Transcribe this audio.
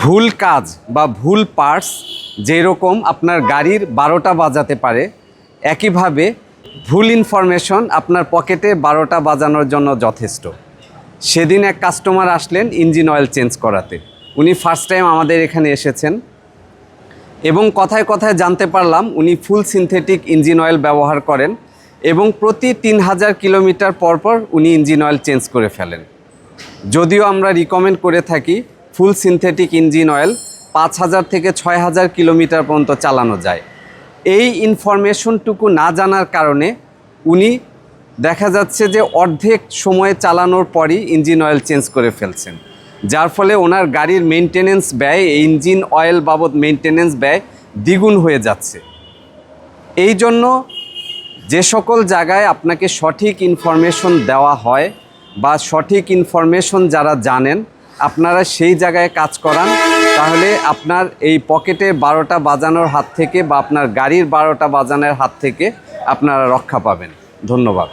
ভুল কাজ বা ভুল পার্টস যেরকম আপনার গাড়ির বারোটা বাজাতে পারে, একইভাবে ভুল ইনফরমেশন আপনার পকেটে বারোটা বাজানোর জন্য যথেষ্ট। সেদিন এক কাস্টমার আসলেন ইঞ্জিন অয়েল চেঞ্জ করাতে। উনি ফার্স্ট টাইম আমাদের এখানে এসেছেন। এবং কথায় কথায় জানতে পারলাম উনি ফুল সিনথেটিক ইঞ্জিন অয়েল ব্যবহার করেন এবং প্রতি তিন হাজার কিলোমিটার পর পর উনি ইঞ্জিন অয়েল চেঞ্জ করে ফেলেন। যদিও আমরা রিকমেন্ড করে থাকি ফুল সিনথেটিক ইঞ্জিন অয়েল পাঁচ হাজার থেকে ছয় হাজার কিলোমিটার পর্যন্ত চালানো যায়। এই ইনফরমেশনটুকু না জানার কারণে উনি দেখা যাচ্ছে যে অর্ধেক সময়ে চালানোর পরই ইঞ্জিন অয়েল চেঞ্জ করে ফেলছেন। যার ফলে ওনার গাড়ির মেনটেনেন্স ব্যয় এই ইঞ্জিন অয়েল বাবদ মেনটেনেন্স ব্যয় দ্বিগুণ হয়ে যাচ্ছে। এই জন্য যে সকল জায়গায় আপনাকে সঠিক ইনফরমেশন দেওয়া হয় বা সঠিক ইনফরমেশন যারা জানেন আপনারা সেই জায়গায় কাজ করান, তাহলে আপনার এই পকেটে বারোটা বাজানোর হাত থেকে বা আপনার গাড়ির বারোটা বাজানোর হাত থেকে আপনারা রক্ষা পাবেন। ধন্যবাদ।